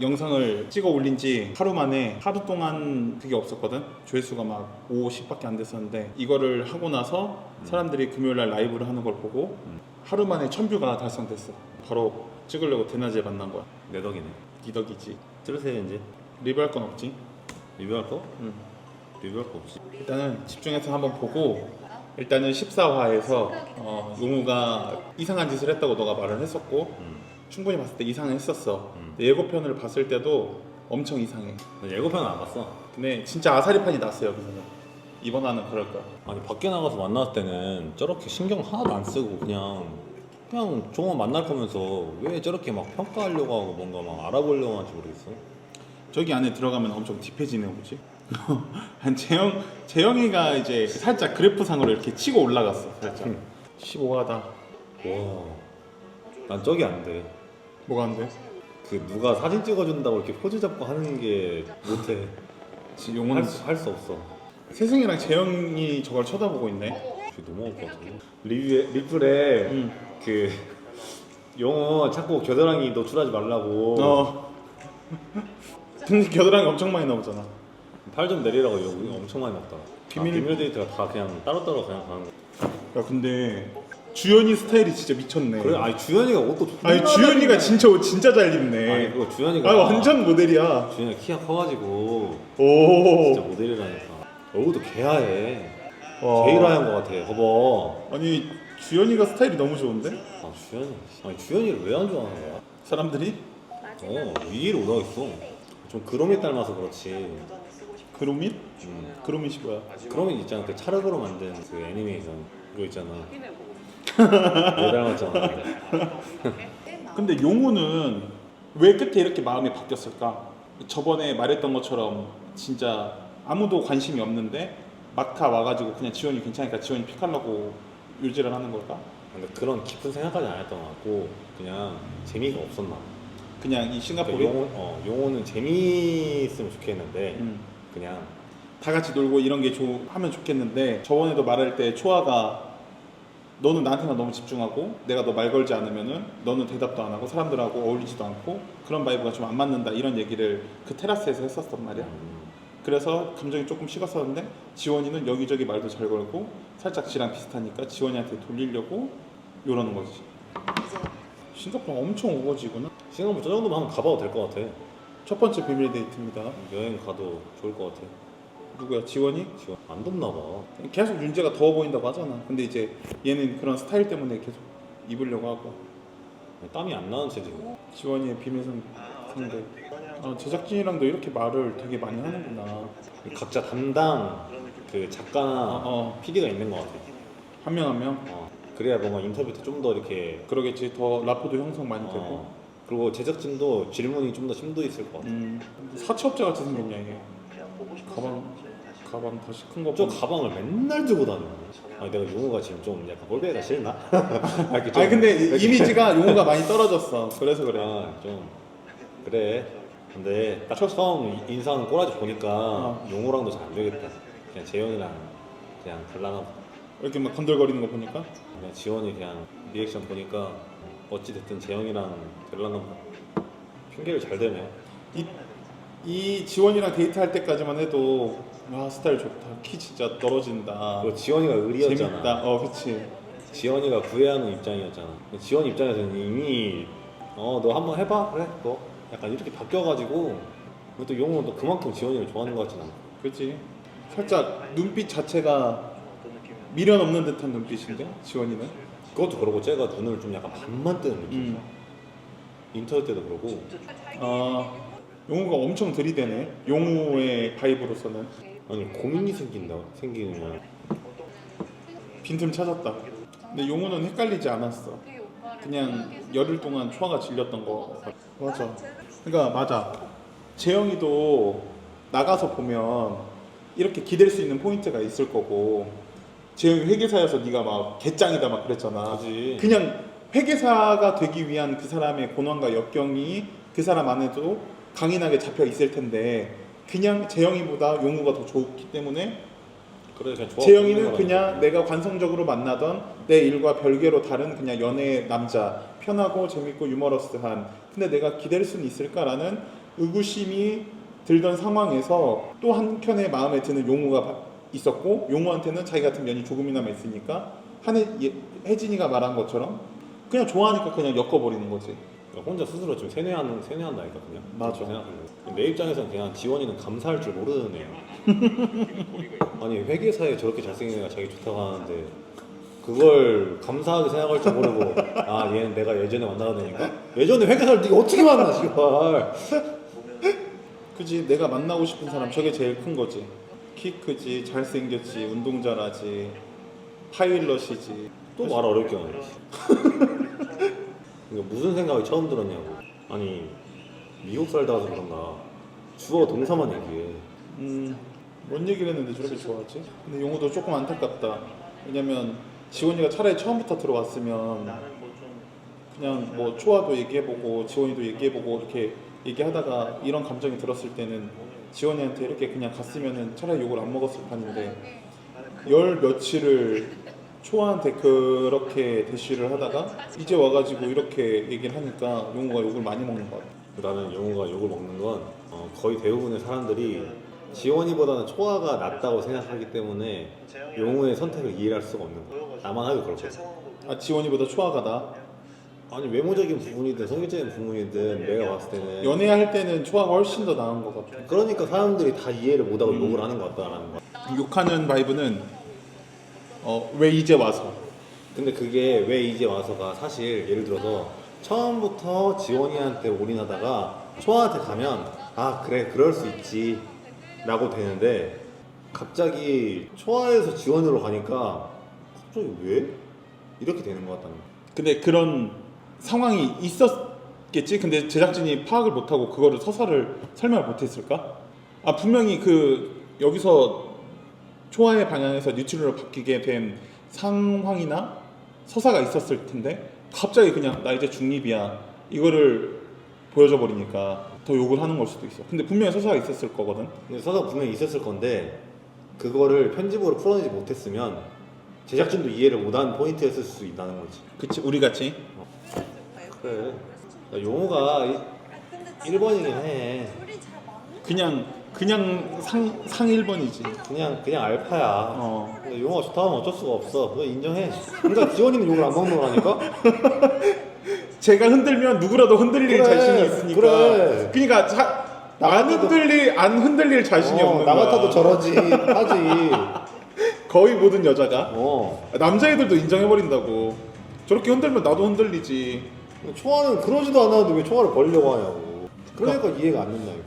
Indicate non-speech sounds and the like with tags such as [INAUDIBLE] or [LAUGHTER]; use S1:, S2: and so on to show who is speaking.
S1: 영상을 찍어 올린 지 하루 만에 하루 동안 그게 없었거든 조회수가 막 5, 10밖에 안 됐었는데 이거를 하고 나서 사람들이 금요일 날 라이브를 하는 걸 보고 하루 만에 천뷰가 달성됐어 바로 찍으려고 대낮에 만난 거야
S2: 내 덕이네.
S1: 네 덕이지
S2: 들으세요 이제.
S1: 리뷰할 건 없지
S2: 리뷰할 거?
S1: 응.
S2: 리뷰할 거 없지.
S1: 일단은 집중해서 한번 보고 일단은 14화에서 어, 용우가 이상한 짓을 했다고 너가 말을 했었고
S2: 음.
S1: 충분히 봤을 때 이상했었어
S2: 음.
S1: 근데 예고편을 봤을 때도 엄청 이상해
S2: 나 예고편 안 봤어.
S1: 근데 진짜 아사리판이 났어요 여기서는 이번 화는 그럴 거야
S2: 아니 밖에 나가서 만났을 때는 저렇게 신경 하나도 안 쓰고 그냥 그냥 종원 만날 거면서 왜 저렇게 막 평가하려고 하고 뭔가 막 알아보려고 하는지 모르겠어.
S1: 저기 안에 들어가면 엄청 딥해지네 보지 [LAUGHS] 한 재영 재영이가 이제 살짝 그래프상으로 이렇게 치고 올라갔어 살짝
S2: 음.
S1: 15화다
S2: 와, 난 저기 안 돼.
S1: 뭐가 안 돼?
S2: 그 누가 사진 찍어준다고 이렇게 포즈 잡고 하는 게 못해.
S1: 용은
S2: 할수 없어.
S1: 세승이랑 재영이 저걸 쳐다보고 있네
S2: 그게 넘어올 것 같아. 리뷰에 리플에
S1: 응.
S2: 그 용어 자꾸 겨드랑이 노출하지 말라고
S1: 어. 근데 겨드랑이 엄청 많이 나오잖아.
S2: 팔 좀 내리라고 여기 엄청 많이 났다.
S1: 비밀-
S2: 비밀, 비밀 데이트가 다 그냥 따로따로 그냥 가는 거.
S1: 야 근데 주연이 스타일이 진짜 미쳤네.
S2: 그래, 아니 주현이가 옷도 존나
S1: 아니
S2: 잘
S1: 주연이가. 진짜 옷 진짜 잘
S2: 아니
S1: 입네.
S2: 그거 주현이가
S1: 아 완전 모델이야.
S2: 주현이가 키가 커가지고
S1: 오.
S2: 진짜 모델이라니까. 얼굴도 개하해.
S1: 와.
S2: 제일 하얀 거 같아. 봐봐.
S1: 아니 주연이가 스타일이 너무 좋은데?
S2: 아 주현이. 아니 주현이를 왜 안 좋아하는 거야?
S1: 사람들이
S2: 어 위로 올라있어. 좀 그롬이 닮아서 그렇지. 음.
S1: 그로밋이 뭐야?
S2: 그롬이 있잖아. 그 차르그로 만든 그 애니메이션 그거 있잖아. 내 닮았잖아.
S1: 근데 용우는 왜 끝에 이렇게 마음이 바뀌었을까? 저번에 말했던 것처럼 진짜 아무도 관심이 없는데 막타 와가지고 그냥 지원이 괜찮으니까 지원이 픽하려고 요지를 하는 걸까?
S2: 근데 그런 깊은 생각까지 안 했던 것 같고 그냥 재미가 없었나.
S1: 그냥 이
S2: 그러니까
S1: 싱가포르
S2: 용어, 어, 용어는 재미있으면 좋겠는데
S1: 음.
S2: 그냥
S1: 다 같이 놀고 이런 게 좋, 하면 좋겠는데 저번에도 말할 때 초아가 너는 나한테만 너무 집중하고 내가 너 말 걸지 않으면은 너는 대답도 안 하고 사람들하고 어울리지도 않고 그런 바이브가 좀 안 맞는다 이런 얘기를 그 테라스에서 했었단 말이야
S2: 음,
S1: 그래서 감정이 조금 식었었는데 지원이는 여기저기 말도 잘 걸고 살짝 지랑 비슷하니까 지원이한테 돌리려고 이러는 거지 싱가포르 엄청 우거지구나
S2: 싱가포르 저 정도만 한번 가봐도 될 것 같아.
S1: 첫 번째 비밀 데이트입니다
S2: 여행 가도 좋을 것 같아.
S1: 누구야 지원이?
S2: 지금 안 덥나 봐.
S1: 계속 윤재가 더워 보인다고 하잖아. 근데 이제 얘는 그런 스타일 때문에 계속 입으려고 하고
S2: 땀이 안 나는 채 지금.
S1: 지원이의 비밀 상- 상대. 아, 제작진이랑도 이렇게 말을 되게 많이 하는구나.
S2: 각자 담당 그 작가나
S1: 어, 어.
S2: PD가 있는 것 같아.
S1: 한명한 명.
S2: 어, 그래야 뭔가 인터뷰 때 좀 더 이렇게
S1: 그러겠지. 더 라포도 형성 많이 되고.
S2: 어, 그리고 제작진도 질문이 좀 더 심도 있을 것 같아.
S1: 음, 사채업자 같이 생겼냐 이게. 가방 가방 다시 큰 거.
S2: 저. 가방을 맨날 들고 다녀. 아니 내가 용호가 지금 좀 약간 꼴배가 싫나? [LAUGHS] 아, 이렇게 좀
S1: 아니 근데
S2: 이렇게-
S1: 이미지가 용어가 많이 떨어졌어. 그래서 그래.
S2: 아, 좀 그래. 근데 딱 처음 인상 꼬라지 보니까
S1: 어.
S2: 용호랑도 잘 안 되겠다. 그냥 재현이랑 그냥 갈라나.
S1: 이렇게 막 건들거리는 거 보니까.
S2: 그냥 지원이 그냥 리액션 보니까 어찌 됐든 재영이랑 될라나 보다. 핑계를 잘 대네.
S1: 이, 이 지원이랑 데이트할 때까지만 해도 와 스타일 좋다. 키 진짜 떨어진다.
S2: 그리고 지원이가 의리였잖아.
S1: 재밌다. 어, 그치.
S2: 지원이가 구애하는 입장이었잖아. 지원 입장에서는 이미 어 너 한번 해봐 그래 너 약간 이렇게 바뀌어가지고 그리고 또 용호는 또 그만큼 지원이를 좋아하는 것 같진 않아.
S1: 그치. 살짝 눈빛 자체가 미련 없는 듯한 눈빛인데 지원이는.
S2: 그것도 그러고 쟤가 눈을 좀 약간 반만 뜨는 느낌.
S1: 음.
S2: 인터뷰 때도 그러고
S1: 아 용우가 엄청 들이대네. 용우의 바이브로서는
S2: 아니 고민이 생긴다 생기면
S1: 빈틈 찾았다. 근데 용우는 헷갈리지 않았어. 그냥 열흘 동안 초아가 질렸던 거. 맞아. 그러니까 맞아. 재영이도 나가서 보면 이렇게 기댈 수 있는 포인트가 있을 거고 재영이 회계사여서 네가 막 개짱이다 막 그랬잖아.
S2: 그지.
S1: 그냥 회계사가 되기 위한 그 사람의 고난과 역경이 그 사람 안에도 강인하게 잡혀 있을 텐데 그냥 재영이보다 용우가 더 좋기 때문에
S2: 그래 그냥 좋아.
S1: 재영이는 그냥 내가 관성적으로 만나던 내 일과 별개로 다른 그냥 연애 남자 편하고 재밌고 유머러스한 근데 내가 기댈 수는 있을까라는 의구심이 들던 상황에서 또 한켠에 마음에 드는 용우가 바- 있었고 용우한테는 자기 같은 면이 조금이나마 있으니까 한혜 예- 혜진이가 말한 것처럼 그냥 좋아하니까 그냥 엮어버리는 거지.
S2: 그러니까 혼자 스스로 지금 세뇌하는 세뇌한다니까 그냥.
S1: 맞아.
S2: 생각하는. 내 입장에서는 그냥 지원이는 감사할 줄 모르는 애야. [LAUGHS] 아니 회계사에 저렇게 잘생긴 애가 자기 좋다고 하는데 그걸 감사하게 생각할 줄 모르고 아 얘는 내가 예전에 만나던 애니까 예전에 회계사를 네가 어떻게 만나 씨발 [LAUGHS]
S1: 그지 내가 만나고 싶은 사람 저게 제일 큰 거지. 키 크지 잘생겼지 운동 잘하지 파일럿이지.
S2: 또 말 어렵게 하네 [LAUGHS] 그러니까 무슨 생각이 처음 들었냐고 아니 미국 살다 와서 그런가 주어 동사만 얘기해
S1: 음, 뭔 얘기를 했는데 저렇게 좋아하지? 근데 용호도 조금 안타깝다. 왜냐면 지원이가 차라리 처음부터 들어왔으면 그냥 뭐 초아도 얘기해보고 지원이도 얘기해보고 이렇게 얘기하다가 이런 감정이 들었을 때는 지원이한테 이렇게 그냥 갔으면은 차라리 욕을 안 먹었을 판인데 열 며칠을 초아한테 그렇게 대시를 하다가 이제 와가지고 이렇게 얘기를 하니까 용호가 욕을 많이 먹는 것 같아.
S2: 나는 영우가 욕을 먹는 건 어, 거의 대부분의 사람들이 지원이보다는 초아가 낫다고 생각하기 때문에 용우의 선택을 이해할 수가 없는 거야 나만 하기 그렇거든
S1: 아 지원이보다 초아가 나.
S2: 아니 외모적인 부분이든 성격적인 부분이든 내가 봤을 때는
S1: 연애할 때는 초아가 훨씬 더 나은 것 같아.
S2: 그러니까 사람들이 다 이해를 못하고 욕을 하는 것 같다라는 거야
S1: 욕하는 바이브는 어, 왜 이제 와서?
S2: 근데 그게 왜 이제 와서가 사실 예를 들어서 처음부터 지원이한테 올인하다가 초아한테 가면 아 그래 그럴 수 있지 라고 되는데 갑자기 초아에서 지원으로 가니까 갑자기 왜? 이렇게 되는 것 같다는 거야.
S1: 근데 그런 상황이 있었겠지? 근데 제작진이 파악을 못하고 그거를 서사를 설명을 못했을까? 아 분명히 그 여기서 초아의 방향에서 뉴트럴로 바뀌게 된 상황이나 서사가 있었을 텐데 갑자기 그냥 나 이제 중립이야. 이거를 보여줘 버리니까 더 욕을 하는 걸 수도 있어. 근데 분명히 서사가 있었을 거거든.
S2: 근데 서사 분명히 있었을 건데 그거를 편집으로 풀어내지 못했으면 제작진도 이해를 못한 포인트였을 수 있다는 거지.
S1: 그치 우리 같이?
S2: 그래. 야, 용호가 1번이긴 해.
S1: 그냥 그냥 상, 상 1번이지
S2: 그냥 그냥 알파야
S1: 어.
S2: 근데 용어가 좋다 하면 어쩔 수가 없어. 그거 인정해. 그러니까 지원이는 욕을 안 먹는 거라니까? [LAUGHS]
S1: 제가 흔들면 누구라도 흔들릴
S2: 그래,
S1: 자신이 있으니까.
S2: 그래.
S1: 그러니까 자,
S2: 나 같아도-
S1: 흔들릴 안 흔들릴 자신이
S2: 어,
S1: 없는
S2: 나
S1: 거야.
S2: 같아도 저러지. 하지. [LAUGHS]
S1: 거의 모든 여자가
S2: 어.
S1: 남자애들도 인정해 버린다고. 저렇게 흔들면 나도 흔들리지.
S2: 초아는 그러지도 않았는데 왜 초아를 버리려고 하냐고. 그러니까 이해가 안 된다니까.